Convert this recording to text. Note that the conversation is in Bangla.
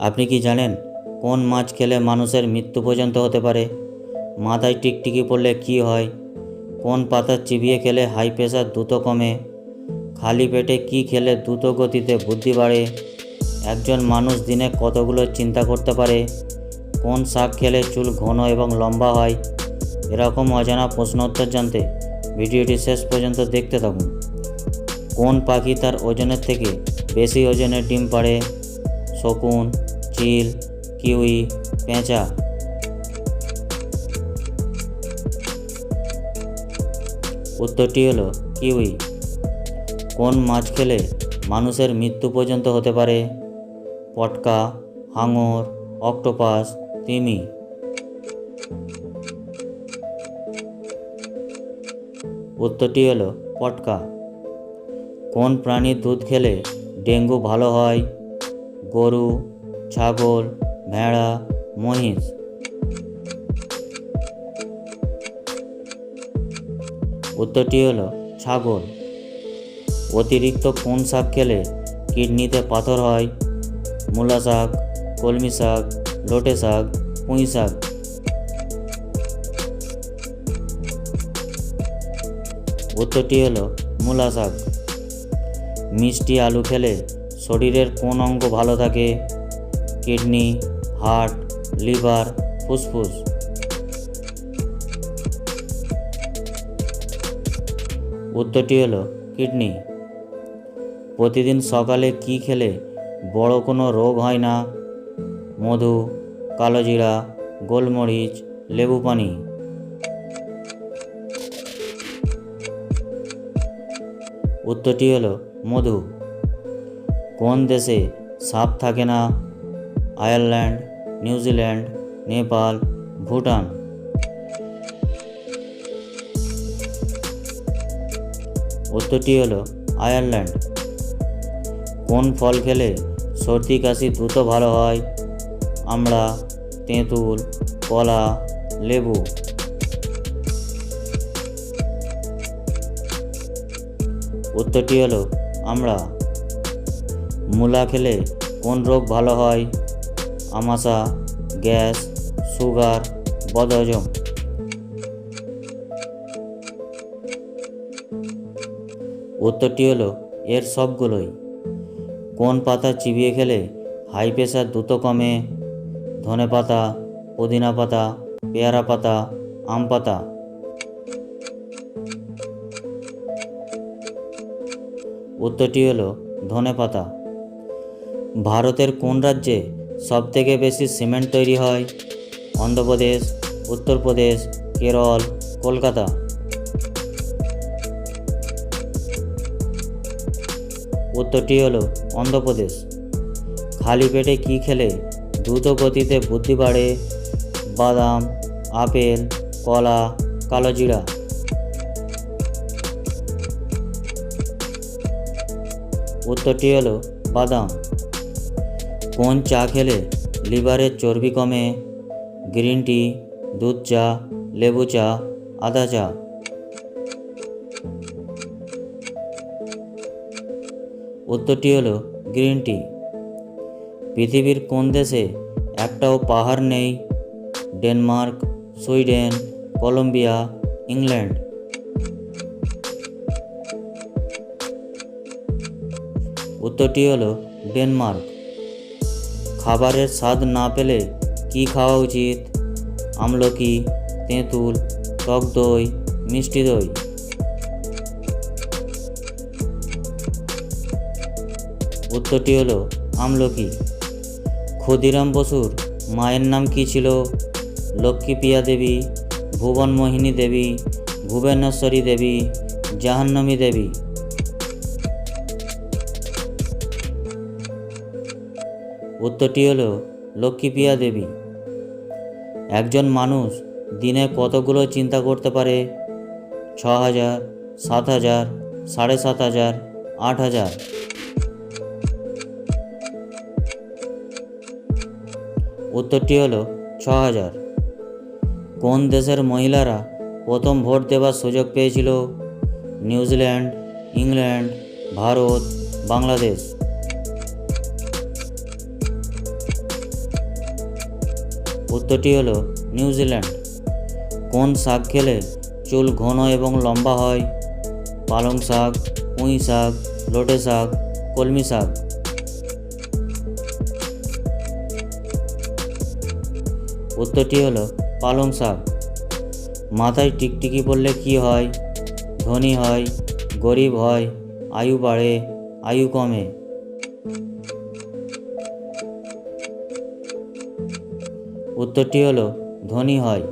আপনি কি জানেন কোন মাছ খেলে মানুষের মৃত্যু পর্যন্ত হতে পারে? মাথায় টিকটিকি পড়লে কি হয়? কোন পাতা চিবিয়ে খেলে হাই প্রেশার দ্রুত কমে? খালি পেটে কি খেলে দ্রুত গতিতে বুদ্ধি বাড়ে? একজন মানুষ দিনে কতগুলো চিন্তা করতে পারে? কোন শাক খেলে চুল ঘন এবং লম্বা হয়? এরকম অজানা প্রশ্ন উত্তর জানতে ভিডিওটি শেষ পর্যন্ত দেখতে থাকুন। কোন পাখি তার ওজনের থেকে বেশি ওজনের ডিম পাড়ে? শকুন চিল কিউই, পেঁচা। উত্তরটি হলো কিউই। কোন মাছ খেলে মানুষের মৃত্যু পর্যন্ত হতে পারে? পটকা, হাঙর, অক্টোপাস, তিমি। উত্তরটি হলো পটকা। কোন প্রাণীর দুধ খেলে ডেঙ্গু ভালো হয়? গরু, ছাগল, ভেড়া, মহিষ। উত্তরটি হলো ছাগল। অতিরিক্ত কোন শাক খেলে কিডনিতে পাথর হয়। মূলা শাক, কলমি শাক, লোটে শাক, পুঁই শাক। উত্তরটি হলো মূলা শাক। মিষ্টি আলু খেলে শরীরের কোন অঙ্গ ভালো থাকে? কিডনি, হার্ট, লিভার, ফুসফুস। উত্তরটি হলো কিডনি। প্রতিদিন সকালে কি খেলে বড় কোনো রোগ হয় না? মধু কালোজিরা গোলমরিচ, লেবু পানি। উত্তরটি হলো মধু। কোন দেশে সাপ থাকে না? Ireland, New Zealand, Nepal, Bhutan. উত্তরটি হলো আয়ারল্যান্ড। কোন ফল খেলে সর্দি কাশি দ্রুত ভালো হয়? আমড়া, তেঁতুল, কলা, লেবু। উত্তরটি হলো আমরা মূলা খেলে কোন রোগ ভালো হয়? আমাশা, গ্যাস, সুগার, বদহজম। উত্তরটি হলো, এর সবগুলোই। কোন পাতা চিবিয়ে খেলে হাই প্রেশার দ্রুত কমে? ধনে পাতা, পুদিনা পাতা, পেয়ারা পাতা, আম পাতা। উত্তরটি হলো, ধনে পাতা। ভারতের কোন রাজ্যে সবথেকে বেশি সিমেন্ট তৈরি হয়? অন্ধ্রপ্রদেশ, উত্তরপ্রদেশ, কেরল, কলকাতা। উত্তরটি হলো অন্ধ্রপ্রদেশ। খালি পেটে কী খেলে দ্রুত গতিতে বুদ্ধি বাড়ে? বাদাম, আপেল, কলা কালোজিরা উত্তরটি হলো বাদাম। কোন চা খেলে লিভারের চর্বি কমে? গ্রিন টি, দুধ চা, লেবু চা, আদা চা। উত্তরটি হলো গ্রিন টি। পৃথিবীর কোন দেশে একটাও পাহাড় নেই? Denmark, Sweden, Colombia, England. উত্তরটি হলো ডেনমার্ক। খাবারের স্বাদ না পেলে কি খাওয়া উচিত? আমলকি, তেঁতুল, টক দই, মিষ্টি দই। উত্তরটি হলো আমলকি। ক্ষুদিরাম বসুর মায়ের নাম কি ছিল? লক্ষ্মীপ্রিয়া দেবী ভুবনমোহিনী দেবী, ভুবনেশ্বরী দেবী, জাহান্নমী দেবী। উত্তরটি হলো লক্ষ্মীপ্রিয়া দেবী। একজন মানুষ দিনে কতগুলো চিন্তা করতে পারে? ছ হাজার সাত হাজার সাড়ে সাত হাজার আট হাজার উত্তরটি হলো ছ হাজার কোন দেশের মহিলারা প্রথম ভোট দেওয়ার সুযোগ পেয়েছিল? New Zealand, England, Bharat, Bangladesh. উত্তরটি হলো নিউজিল্যান্ড কোন শাক খেলে চুল ঘন এবং লম্বা হয়? পালং শাক, পুঁই শাক, লোটে শাক, কলমি শাক। উত্তরটি হলো পালং শাক। মাথায় টিকটিকি পড়লে কি হয়? ধনী হয়, গরিব হয়, আয়ু বাড়ে, আয়ু কমে। উত্তরটি হলো ধনী হয়।